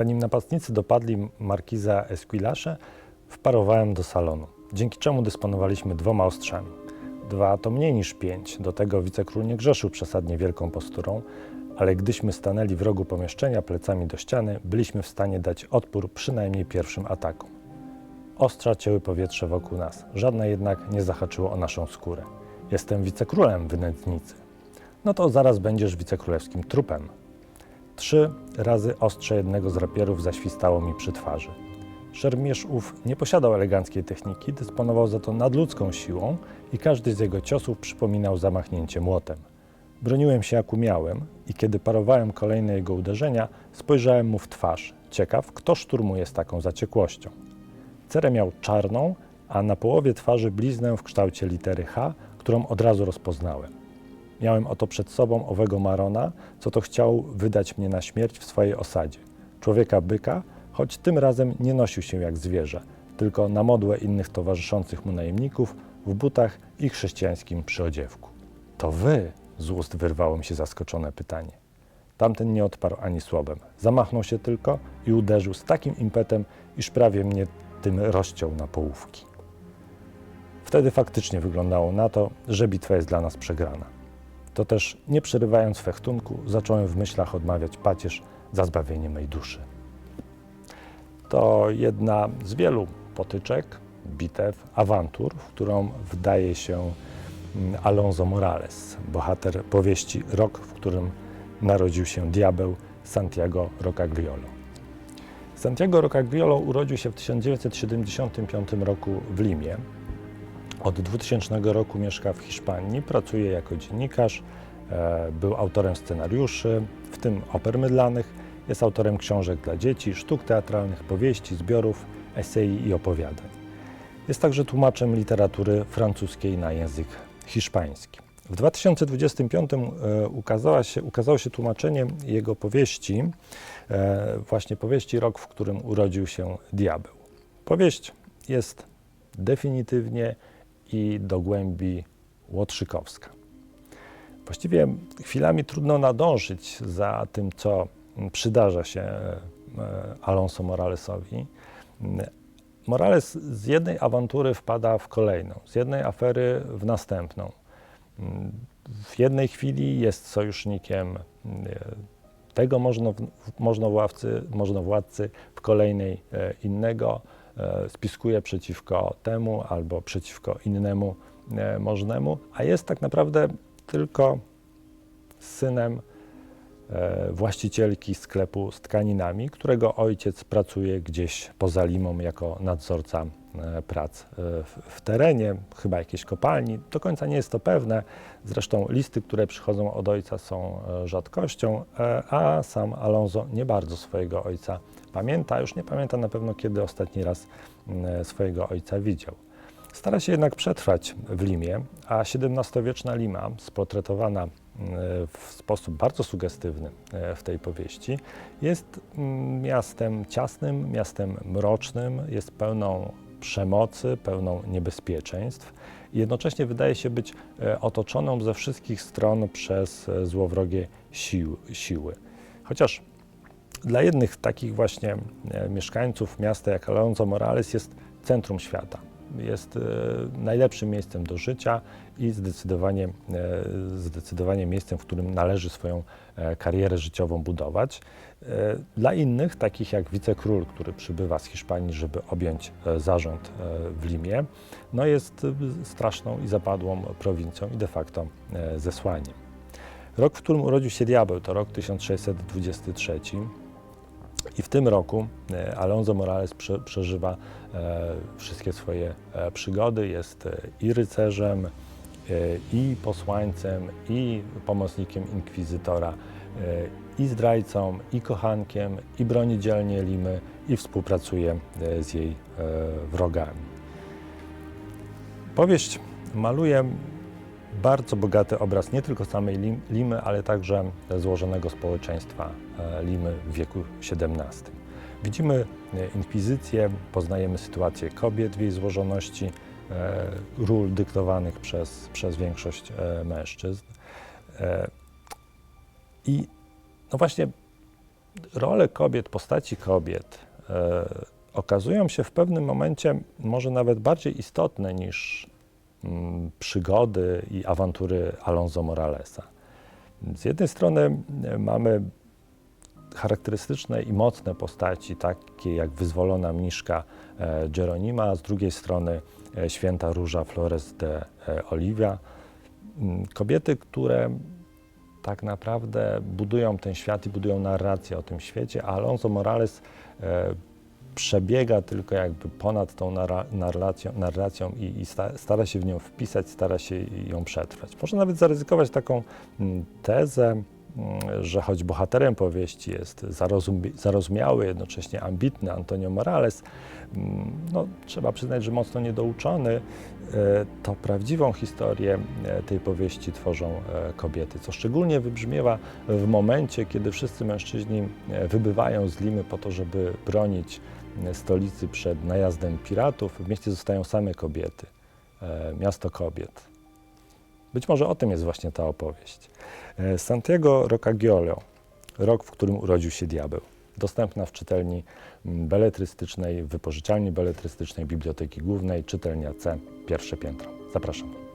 Zanim napastnicy dopadli markiza Esquilasze, wparowałem do salonu, dzięki czemu dysponowaliśmy dwoma ostrzami. Dwa to mniej niż pięć, do tego wicekról nie grzeszył przesadnie wielką posturą, ale gdyśmy stanęli w rogu pomieszczenia plecami do ściany, byliśmy w stanie dać odpór przynajmniej pierwszym atakom. Ostrza cięły powietrze wokół nas, żadne jednak nie zahaczyło o naszą skórę. Jestem wicekrólem wynędznicy. No to zaraz będziesz wicekrólewskim trupem. Trzy razy ostrze jednego z rapierów zaświstało mi przy twarzy. Szermierz ów nie posiadał eleganckiej techniki, dysponował za to nadludzką siłą i każdy z jego ciosów przypominał zamachnięcie młotem. Broniłem się jak umiałem i kiedy parowałem kolejne jego uderzenia, spojrzałem mu w twarz, ciekaw, kto szturmuje z taką zaciekłością. Cerę miał czarną, a na połowie twarzy bliznę w kształcie litery H, którą od razu rozpoznałem. Miałem oto przed sobą owego Marona, co to chciał wydać mnie na śmierć w swojej osadzie. Człowieka byka, choć tym razem nie nosił się jak zwierzę, tylko na modłę innych towarzyszących mu najemników w butach i chrześcijańskim przyodziewku. To wy, z ust wyrwało mi się zaskoczone pytanie. Tamten nie odparł ani słowem. Zamachnął się tylko i uderzył z takim impetem, iż prawie mnie tym rozciął na połówki. Wtedy faktycznie wyglądało na to, że bitwa jest dla nas przegrana. To też, nie przerywając fechtunku, zacząłem w myślach odmawiać pacierz za zbawienie mej duszy. To jedna z wielu potyczek, bitew, awantur, w którą wdaje się mm, Alonso Morales, bohater powieści Rok, w którym narodził się diabeł Santiago Rocagliolo. Santiago Rocagliolo urodził się w 1975 roku w Limie. Od 2000 roku mieszka w Hiszpanii, pracuje jako dziennikarz, e, był autorem scenariuszy, w tym oper mydlanych, jest autorem książek dla dzieci, sztuk teatralnych, powieści, zbiorów, esei i opowiadań. Jest także tłumaczem literatury francuskiej na język hiszpański. W 2025 e, ukazała się, ukazało się tłumaczenie jego powieści, e, właśnie powieści Rok, w którym urodził się diabeł. Powieść jest definitywnie i do głębi łotrzykowska. Właściwie chwilami trudno nadążyć za tym, co przydarza się e, Alonso Moralesowi. Morales z jednej awantury wpada w kolejną, z jednej afery w następną. W jednej chwili jest sojusznikiem e, tego możnowładcy, możnowładcy, w kolejnej e, innego, spiskuje przeciwko temu albo przeciwko innemu możnemu, a jest tak naprawdę tylko synem właścicielki sklepu z tkaninami, którego ojciec pracuje gdzieś poza Limą jako nadzorca prac w, w terenie, chyba jakiejś kopalni. Do końca nie jest to pewne. Zresztą listy, które przychodzą od ojca są rzadkością, a sam Alonso nie bardzo swojego ojca pamięta. Już nie pamięta na pewno, kiedy ostatni raz swojego ojca widział. Stara się jednak przetrwać w Limie, a XVII-wieczna Lima, sportretowana w sposób bardzo sugestywny w tej powieści, jest miastem ciasnym, miastem mrocznym, jest pełną przemocy, pełną niebezpieczeństw jednocześnie wydaje się być otoczoną ze wszystkich stron przez złowrogie sił, siły. Chociaż dla jednych takich właśnie mieszkańców miasta jak Alonso Morales jest centrum świata. Jest najlepszym miejscem do życia i zdecydowanie, zdecydowanie miejscem, w którym należy swoją karierę życiową budować. Dla innych, takich jak wicekról, który przybywa z Hiszpanii, żeby objąć zarząd w Limie, no jest straszną i zapadłą prowincją i de facto zesłaniem. Rok, w którym urodził się diabeł, to rok 1623. I w tym roku Alonso Morales prze, przeżywa e, wszystkie swoje e, przygody. Jest e, i rycerzem, i posłańcem, i pomocnikiem inkwizytora, i zdrajcą, i kochankiem, i broni dzielnie Limy, i współpracuje z jej wrogami. Powieść maluje bardzo bogaty obraz nie tylko samej Limy, ale także złożonego społeczeństwa Limy w wieku XVII. Widzimy inkwizycję, poznajemy sytuację kobiet w jej złożoności, ról dyktowanych przez, przez większość mężczyzn. I no właśnie role kobiet, postaci kobiet e, okazują się w pewnym momencie może nawet bardziej istotne niż przygody i awantury Alonso Moralesa. Z jednej strony e, mamy charakterystyczne i mocne postaci, takie jak wyzwolona mniszka e, Jeronima, a z drugiej strony e, święta Róża Flores de Oliva. Mm, Kobiety, które tak naprawdę budują ten świat i budują narrację o tym świecie, a Alonso Morales przebiega tylko jakby ponad tą narra- narracją, narracją i, i sta, stara się w nią wpisać, stara się ją przetrwać. Można nawet zaryzykować taką mm, tezę, że choć bohaterem powieści jest zarozumiały, jednocześnie ambitny Antonio Morales, mm, no, trzeba przyznać, że mocno niedouczony, e, to prawdziwą historię e, tej powieści tworzą e, kobiety, co szczególnie wybrzmiewa w momencie, kiedy wszyscy mężczyźni wybywają z Limy po to, żeby bronić stolicy przed najazdem piratów. W mieście zostają same kobiety, miasto kobiet. Być może o tym jest właśnie ta opowieść. E, Santiago Rocagiolo, rok, w którym urodził się diabeł. Dostępna w czytelni mm, beletrystycznej, wypożyczalni beletrystycznej Biblioteki Głównej, czytelnia C, pierwsze piętro. Zapraszam.